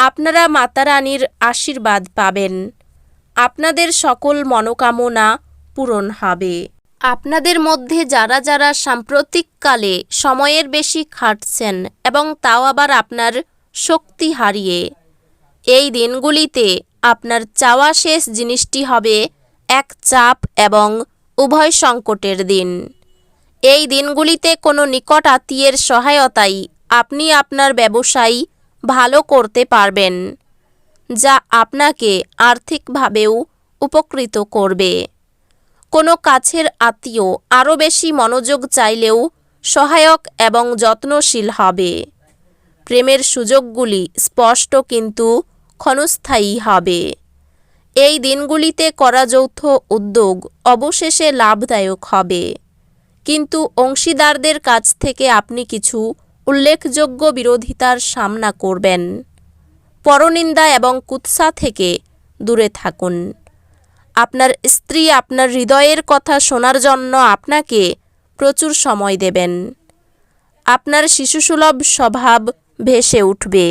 আপনারা মাতারানীর আশীর্বাদ পাবেন। আপনাদের সকল মনোকামনা পূরণ হবে। আপনাদের মধ্যে যারা যারা সাম্প্রতিককালে সময়ের বেশি খাটছেন এবং তাও আবার আপনার শক্তি হারিয়ে, এই দিনগুলিতে আপনার চাওয়া শেষ জিনিসটি হবে এক চাপ এবং উভয় সংকটের দিন। এই দিনগুলিতে কোনো নিকট আত্মীয়ের সহায়তাই আপনি আপনার ব্যবসায় ভালো করতে পারবেন, যা আপনাকে আর্থিকভাবেও উপকৃত করবে। কোনো কাছের আত্মীয় আরও বেশি মনোযোগ চাইলেও সহায়ক এবং যত্নশীল হবে। প্রেমের সুযোগগুলি স্পষ্ট কিন্তু ক্ষণস্থায়ী হবে। এই দিনগুলিতে করা যৌথ উদ্যোগ অবশেষে লাভদায়ক হবে। কিন্তু অংশীদারদের কাছ থেকে আপনি কিছু উল্লেখযোগ্য বিরোধিতার সামনা করবেন। পরনিন্দা এবং কুৎসা থেকে দূরে থাকুন। আপনার স্ত্রী আপনার হৃদয়ের কথা শোনার জন্য আপনাকে প্রচুর সময় দেবেন। আপনার শিশুসুলভ স্বভাব ভেসে উঠবে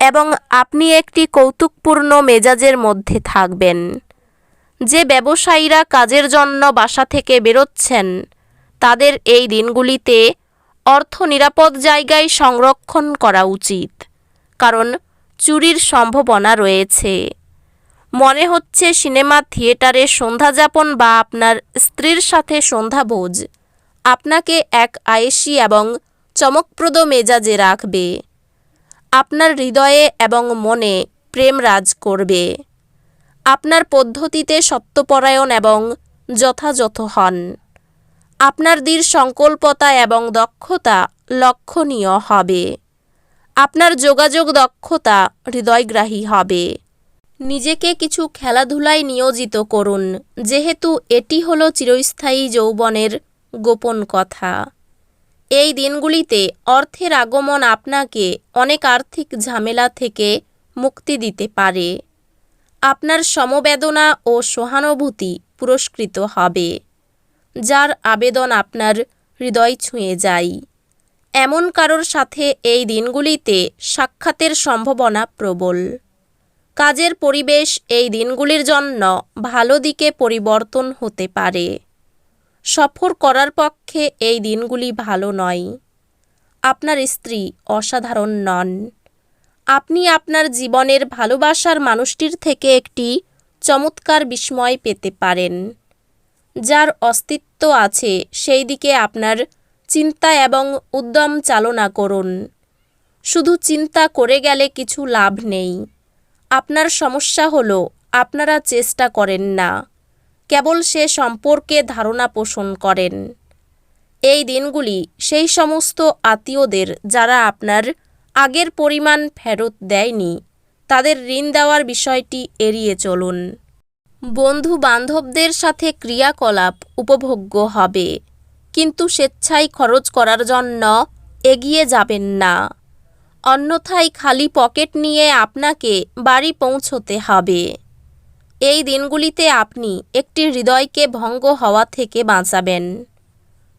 এবং আপনি একটি কৌতুকপূর্ণ মেজাজের মধ্যে থাকবেন। যে ব্যবসায়ীরা কাজের জন্য বাসা থেকে বেরোচ্ছেন, তাদের এই দিনগুলিতে অর্থ নিরাপদ জায়গায় সংরক্ষণ করা উচিত। কারণ চুরির সম্ভাবনা রয়েছে। মনে হচ্ছে সিনেমা থিয়েটারে সন্ধ্যাযাপন বা আপনার স্ত্রীর সাথে সন্ধ্যা সন্ধ্যাভোজ আপনাকে এক আয়েসি এবং চমকপ্রদ মেজাজে রাখবে। আপনার হৃদয়ে এবং মনে প্রেম রাজ করবে। আপনার পদ্ধতিতে সত্যপরায়ণ এবং যথাযথ হন। আপনার দৃঢ় সংকল্পতা এবং দক্ষতা লক্ষণীয় হবে। আপনার যোগাযোগ দক্ষতা হৃদয়গ্রাহী হবে। নিজেকে কিছু খেলাধুলায় নিয়োজিত করুন, যেহেতু এটি হলো চিরস্থায়ী যৌবনের গোপন কথা। এই দিনগুলিতে অর্থের আগমন আপনাকে অনেক আর্থিক ঝামেলা থেকে মুক্তি দিতে পারে। আপনার সমবেদনা ও সহানুভূতি পুরস্কৃত হবে। যার আবেদন আপনার হৃদয় ছুঁয়ে যায়। এমন কারোর সাথে এই দিনগুলিতে সাক্ষাতের সম্ভাবনা প্রবল। কাজের পরিবেশ এই দিনগুলির জন্য ভালো দিকে পরিবর্তন হতে পারে। সফর করার পক্ষে এই দিনগুলি ভালো নয়। আপনার স্ত্রী অসাধারণ নন। আপনি আপনার জীবনের ভালোবাসার মানুষটির থেকে একটি চমৎকার বিস্ময় পেতে পারেন। যার অস্তিত্ব আছে সেই দিকে আপনার চিন্তা এবং উদ্যম চালনা করুন। শুধু চিন্তা করে গেলে কিছু লাভ নেই। আপনার সমস্যা হলো, আপনারা চেষ্টা করেন না। কেবল সে সম্পর্কে ধারণা পোষণ করেন। এই দিনগুলি সেই সমস্ত আত্মীয়দের যারা আপনার আগের পরিমাণ ফেরত দেয়নি, তাদের ঋণ দেওয়ার বিষয়টি এড়িয়ে চলুন। বন্ধু বান্ধবদের সাথে ক্রিয়াকলাপ উপভোগ্য হবে। কিন্তু স্বেচ্ছায় খরচ করার জন্য এগিয়ে যাবেন না। অন্যথায় খালি পকেট নিয়ে আপনাকে বাড়ি পৌঁছতে হবে। এই দিনগুলিতে আপনি একটি হৃদয়কে ভঙ্গ হওয়া থেকে বাঁচাবেন।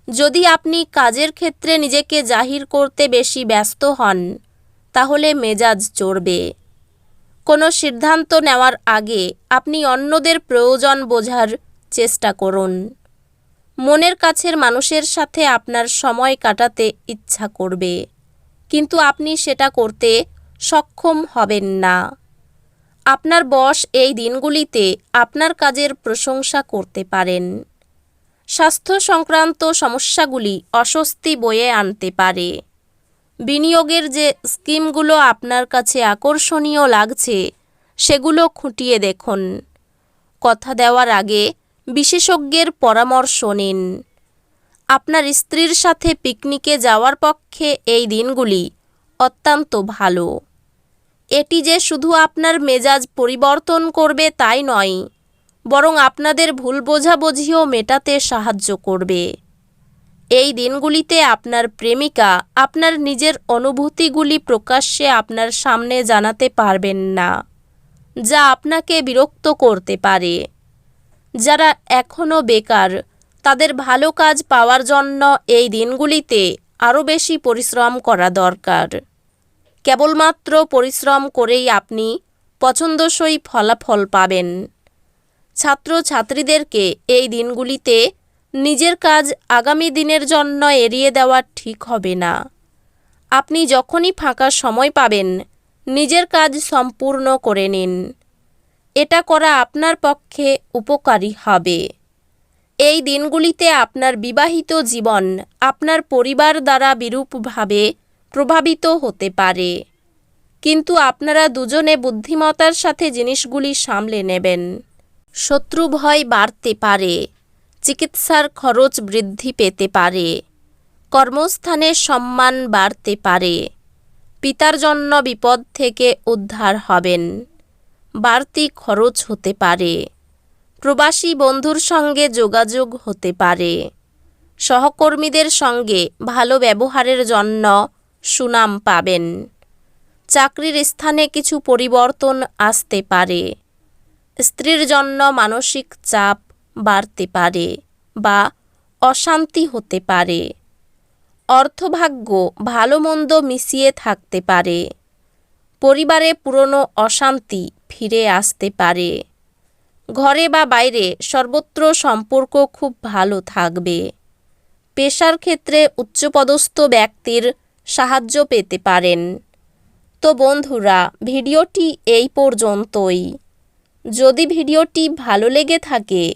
যদি আপনি কাজের ক্ষেত্রে নিজেকে জাহির করতে বেশি ব্যস্ত হন, তাহলে মেজাজ চড়বে। কোনো সিদ্ধান্ত নেওয়ার আগে আপনি অন্যদের প্রয়োজন বোঝার চেষ্টা করুন। মনের কাছের মানুষের সাথে আপনার সময় কাটাতে ইচ্ছা করবে, কিন্তু আপনি সেটা করতে সক্ষম হবেন না। আপনার বস এই দিনগুলিতে আপনার কাজের প্রশংসা করতে পারেন। স্বাস্থ্য সংক্রান্ত সমস্যাগুলি অস্বস্তি বয়ে আনতে পারে। বিনিয়োগের যে স্কিমগুলো আপনার কাছে আকর্ষণীয় লাগছে, সেগুলো খুঁটিয়ে দেখুন। কথা দেওয়ার আগে বিশেষজ্ঞের পরামর্শ নিন। আপনার স্ত্রীর সাথে পিকনিকে যাওয়ার পক্ষে এই দিনগুলি অত্যন্ত ভালো। এটি যে শুধু আপনার মেজাজ পরিবর্তন করবে তাই নয়, বরং আপনাদের ভুল বোঝাবুঝিও মেটাতে সাহায্য করবে। এই দিনগুলিতে আপনার প্রেমিকা আপনার নিজের অনুভূতিগুলি প্রকাশ্যে আপনার সামনে জানাতে পারবেন না, যা আপনাকে বিরক্ত করতে পারে। যারা এখনও বেকার, তাদের ভালো কাজ পাওয়ার জন্য এই দিনগুলিতে আরও বেশি পরিশ্রম করা দরকার। কেবলমাত্র পরিশ্রম করেই আপনি পছন্দসই ফলাফল পাবেন। ছাত্রছাত্রীদেরকে এই দিনগুলিতে নিজের কাজ আগামী দিনের জন্য এড়িয়ে দেওয়া ঠিক হবে না। আপনি যখনই ফাঁকা সময় পাবেন, নিজের কাজ সম্পূর্ণ করে নিন। এটা করা আপনার পক্ষে উপকারী হবে। এই দিনগুলিতে আপনার বিবাহিত জীবন আপনার পরিবার দ্বারা বিরূপভাবে প্রভাবিত হতে পারে। কিন্তু আপনারা দুজনে বুদ্ধিমতার সাথে জিনিসগুলি সামলে নেবেন। শত্রু ভয় বাড়তে পারে। চিকিৎসার খরচ বৃদ্ধি পেতে পারে। কর্মস্থানে সম্মান বাড়তে পারে। পিতার জন্য বিপদ থেকে উদ্ধার হবেন। বাড়তি খরচ হতে পারে। প্রবাসী বন্ধুর সঙ্গে যোগাযোগ হতে পারে। সহকর্মীদের সঙ্গে ভালো ব্যবহারের জন্য সুনাম পাবেন। চাকরির স্থানে কিছু পরিবর্তন আসতে পারে। স্ত্রীর জন্য মানসিক চাপ বাড়তে পারে বা অশান্তি হতে পারে। অর্থভাগ্য ভালো মন্দ মিশিয়ে থাকতে পারে। পরিবারে পুরনো অশান্তি ফিরে আসতে পারে। ঘরে বা বাইরে সর্বত্র সম্পর্ক খুব ভালো থাকবে। পেশার ক্ষেত্রে উচ্চপদস্থ ব্যক্তির সাহায্য পেতে পারেন। তো বন্ধুরা, ভিডিওটি এই পর্যন্তই। যদি ভিডিওটি ভালো লেগে থাকে